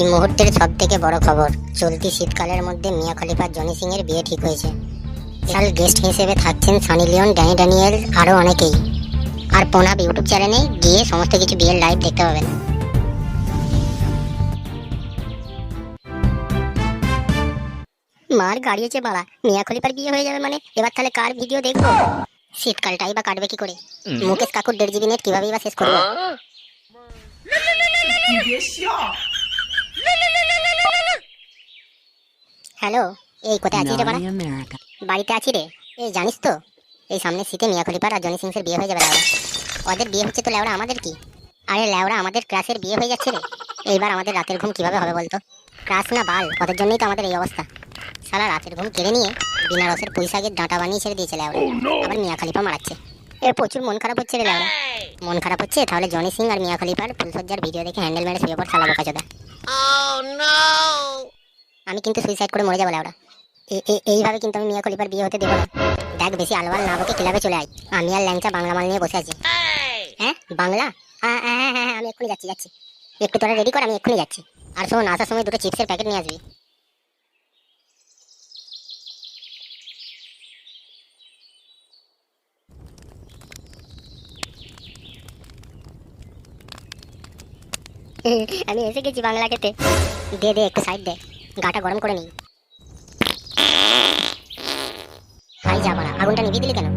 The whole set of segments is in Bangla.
এই মুহূর্তের সব থেকে বড় খবর চলতি শীতকালের মধ্যে মিয়া খলিফার জনি সিং এর বিয়ে ঠিক হয়েছে। সাল গেস্ট হিসেবে থাকছেন সানি লিওন ড্যানি ড্যানিয়েল আরও অনেকেই। আর পোনাব ইউটিউব চ্যানেলে গিয়ে সমস্ত কিছু বিয়ের লাইভ দেখতে পাবেন। মার গাড়িয়েছে বাবা মিয়া খলিফার বিয়ে হয়ে যাবে মানে? এবার তাহলে কার ভিডিও দেখব? শীতকালটাই বা কাটবে কি করে? মুকেশ কাকুর দেড় জিবি নেট কিভাবেই বা শেষ করব? হ্যালো এই কোথায় আছিস রে বাড়া? বাড়িতে আছি রে। এই জানিস তো এই সামনে শীতে মিয়া খলিফার আর জনি সিংসের বিয়ে হয়ে যাবে লেওড়া। ওদের বিয়ে হচ্ছে তো লেওড়া আমাদের কি? আরে লেওড়া আমাদের ক্লাসের বিয়ে হয়ে যাচ্ছে রে। এইবার আমাদের রাতের ঘুম কীভাবে হবে বলতো? ক্লাস না বাল ওদের জন্যই তো আমাদের এই অবস্থা। সারা রাতের ঘুম কেড়ে নিয়ে বিনা রসের পুঁইশাকের ডাঁটা বানিয়ে ছেড়ে দিয়েছে লেওড়া। আবার মিয়া খলিফা মারাচ্ছে। এ প্রচুর মন খারাপ হচ্ছে রে লেওড়া মন খারাপ হচ্ছে? তাহলে জনি সিং আর মিয়া খলিফার ফুলসজ্জার ভিডিও দেখে হ্যান্ডেল মেরে শুয়ে পড় সালা বোকা আমি কিন্তু সুইসাইড করে মরে যাব এ- এইভাবে কিন্তু আমি মিয়া খলিফার বিয়ে হতে দেবো না। দেখ বেশি আলবাল না বকে ক্লাবে চলে আয়। আমি আর ল্যাংচা বাংলা মাল নিয়ে বসে আছি। হ্যাঁ? বাংলা? হ্যাঁ হ্যাঁ হ্যাঁ আমি এক্ষুনি যাচ্ছি যাচ্ছি। একটু তোরা রেডি কর, আমি এক্ষুনি যাচ্ছি। আর শোন, আসার সময় দুটো চিপসের প্যাকেট নিয়ে আসবি। আমি এসে গেছি বাংলা খেতে দে দে একটু সাইড দে। গাটা গরম করে নিই হাই যা বাড়া আগুনটা নিভিয়ে দিলি কেন?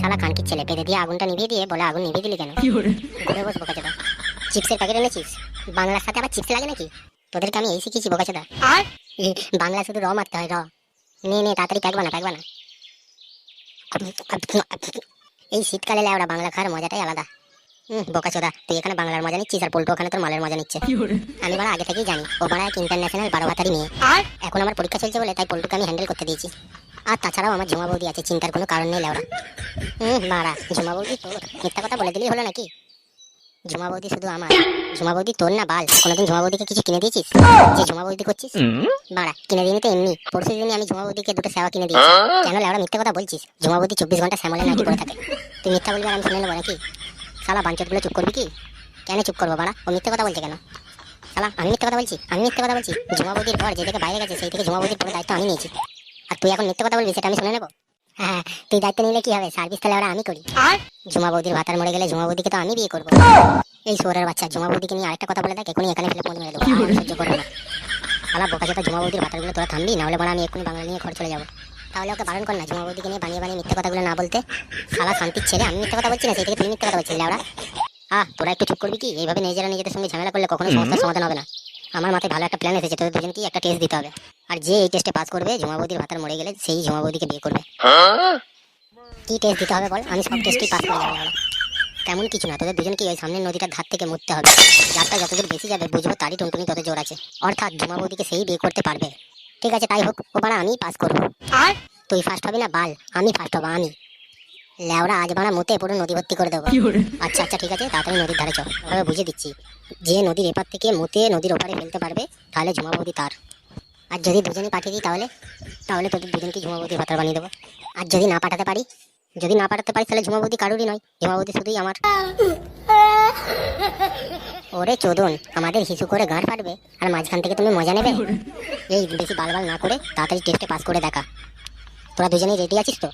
শালা কানকির ছেলে পেতে দিয়ে আগুনটা নিভিয়ে দিয়ে বলে আগুন নিভিয়ে দিলি কেন? ঘুরে চিপসের প্যাকেট এনেছিস? বাংলার সাথে আবার চিপস লাগে নাকি? তোদেরকে আমি এই শিখেছি বোকাচোদা আর? বাংলা শুধু র মারতে হয় র। নে নে তাড়াতাড়ি প্যাক বানা প্যাক বানা এই শীতকালে লেওড়া বাংলা খাওয়ার মজাটাই আলাদা। হুম বোকাচোদা তুই এখানে বাংলার মজা নিচ্ছিস আর পল্টু ওখানে তোর মালের মজা নিচ্ছে। আমি বাড়া আগে থেকেই জানি ও বাড়া এক ইন্টারন্যাশনাল বারো ভাতারি মেয়ে। আর? এখন আমার পরীক্ষা চলছে বলে তাই পল্টুকে আমি হ্যান্ডেল করতে দিয়েছি। আর তাছাড়াও আমার ঝুমা বৌদি আছে চিন্তার কোনো কারণ নেই লেওড়া হুম বাড়া ঝুমা বৌদি তোর মিথ্যা কথা বলে দিলেই হলো নাকি? ঝুমা বৌদি শুধু আমার ঝুমা বৌদি তোর না বাল কোনোদিন ঝুমা বৌদিকে কিছু কিনে দিয়েছিস? যে ঝুমা বৌদি করছিস? বাড়া কিনে দিনি তো এমনি পরশু দিনই আমি ঝুমা বৌদিকে দুটো সেবা কিনে দিয়েছি। কেন লেওড়া মিথ্যা কথা বলছিস? ঝুমা বৌদি চব্বিশ ঘণ্টা শ্যামলে নাকি করে? থাকে। তুই মিথ্যা বলবি আর আমি শুনে নেব নাকি? শালা বাঞ্চতগুলো চুপ করবি কি? কেন চুপ করব বাড়া? ও মিথ্যে কথা বলছে কেন? শালা আমি মিথ্যে কথা বলছি? আমি মিথ্যে কথা বলছি? ঝুমা বৌদির পর যে থেকে বাইরে গেছে সেই থেকে ঝুমা বৌদির পুরো দায়িত্ব আমি নিয়েছি। আর তুই এখন মিথ্যে কথা বলবি সেটা আমি শুনে নেব? হ্যাঁ তুই দায়িত্ব নিলে কি হবে? সার্ভিস তাহলে ওরা আমি করি। আর? ঝুমা বৌদির ভাতার মরে গেলে ঝুমা বৌদিকে তো আমি বিয়ে করব। এই সোরের বাচ্চা ঝুমা বৌদিকে নিয়ে আরেকটা কথা বলে দেখ এখনই এখানে ফেলে পৌঁছে মেরে দেবো। সহ্য করব না। শালা বোকা চোদা ঝুমা বৌদির ভাতারগুলো তোরা থামবি নাহলে বলা আমি এক্ষুনি বাংলা নিয়ে ঘর চলে যাব। তাহলে ওকে বারণ কর না ঝুমা বৌদিকে নিয়ে বানিয়ে বানিয়ে মিথ্যে কথাগুলো না বলতে। শালা শান্তির ছেলে আমি মিথ্যে কথা বলছি না সেই থেকে তুই মিথ্যে কথা বলছিস ওরা আহ তোরা একটু চুপ করবি কি? এইভাবে নিজেরা নিজেদের সঙ্গে ঝামেলা করলে কখনো সমস্যার সমাধান হবে না। আমার মাথায় ভালো একটা প্ল্যান এসেছে তোদের দুজনকেই একটা টেস্ট দিতে হবে। আর যে এই টেস্টে পাস করবে ঝুমা বৌদির ভাতার মরে গেলে সেই ঝুমা বৌদিকে বিয়ে করবে। কি টেস্ট দিতে হবে বল? আমি সব টেস্টই পাস করে যাব তেমন কিছু না তোদের দুজনকে ওই সামনের নদীটার ধার থেকে মুততে হবে। যারটা যতদূর বেশি যাবে বুঝব তারই টুনটুনি তত জোর আছে। অর্থাৎ ঝুমা বৌদিকে সেই বিয়ে করতে পারবে। ঠিক আছে তাই হোক ও বাড়া আমি পাস করব। আর? তুই ফার্স্ট হবি না বাল আমি ফার্স্ট হব আমি। লেওড়া আজ বাড়া মুতে পুরো নদী ভর্তি করে দেবো। আচ্ছা আচ্ছা ঠিক আছে তাড়াতাড়ি নদীর ধারে চল ভাবে বুঝিয়ে দিচ্ছি। যে নদীর এপার থেকে মুতে নদীর ওপারে ফেলতে পারবে তাহলে ঝুমা বৌদি তার। আর যদি দুজনে পাঠিয়ে দিই তাহলে তাহলে তোদের দুজনকে ঝুমা বৌদি ভাতার বানিয়ে দেবো। আর যদি না পাঠাতে পারি যদি না পাঠাতে পারি তাহলে ঝুমা বৌদি কারোরই নয় ঝুমা বৌদি শুধুই আমার। ওরে চোদন আমাদের হিসু করে গাঁট ফাটবে আর মাঝখান থেকে তুমি মজা নেবে? এই বেশি বালবাল না করে তাড়াতাড়ি টেস্টে পাস করে দেখা। তোরা দুজনেই রেডি আছিস তো?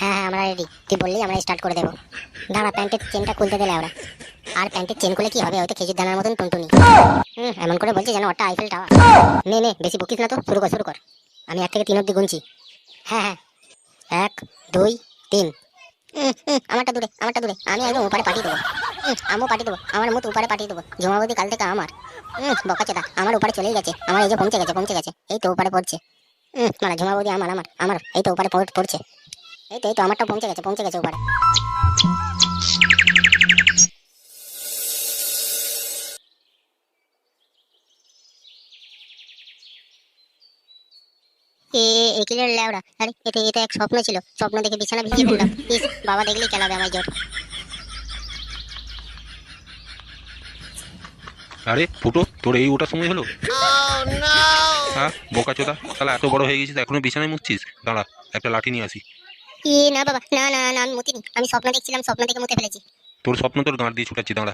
হ্যাঁ হ্যাঁ আমরা রেডি তুই বললেই আমরা স্টার্ট করে দেবো। দাঁড়া প্যান্টের চেনটা খুলতে দিলে ওরা। আর প্যান্টের চেন খুলে কি হবে? হয়তো খেজুর দানার মতন টুনটুনি। হুম এমন করে বলছে যেন ওটা আইফেল টাওয়ার নে নে বেশি বকিস না তো শুরু কর শুরু কর। আমি এক থেকে তিন অব্দি গুনছি। হ্যাঁ হ্যাঁ। এক দুই তিন। আমারটা দূরে আমারটা দূরে। আমি একদম উপরে পাঠিয়ে দেবো। আমিও পাঠিয়ে দেবো, আমার মতো উপরে পাঠিয়ে দেবো জমাবতী কাল থেকে আমার। হুম বকাচেদা আমার উপরে চলেই গেছে, আমার এই যে পৌঁছে গেছে পৌঁছে গেছে, এই তো উপরে পড়ছে। মানে ঝুমাবতী আমার আমার আমার, এই তো উপরে পড়ছে। এই তো এই তো আমারটা পৌঁছে গেছে পৌঁছে গেছে উপরে। এক স্বপ্ন ছিল, স্বপ্ন দেখে বিছানা ভিজিয়ে বাবা দেখলেই খেলাবে আমার জোর। আরে ফুটো তোর এই ওটার সময় হলো? হ্যাঁ বোকা চোদা তাহলে এত বড় হয়ে গেছিস এখনও বিছানায় মুচ্ছিস দাঁড়া একটা লাঠি নিয়ে আসি। এ না বাবা না না না আমি মুতিনি। আমি স্বপ্ন দেখছিলাম স্বপ্ন থেকে মুতে ফেলেছি। তোর স্বপ্ন তোর গাঁট দিয়ে ছুটাচ্ছি দাঁড়া।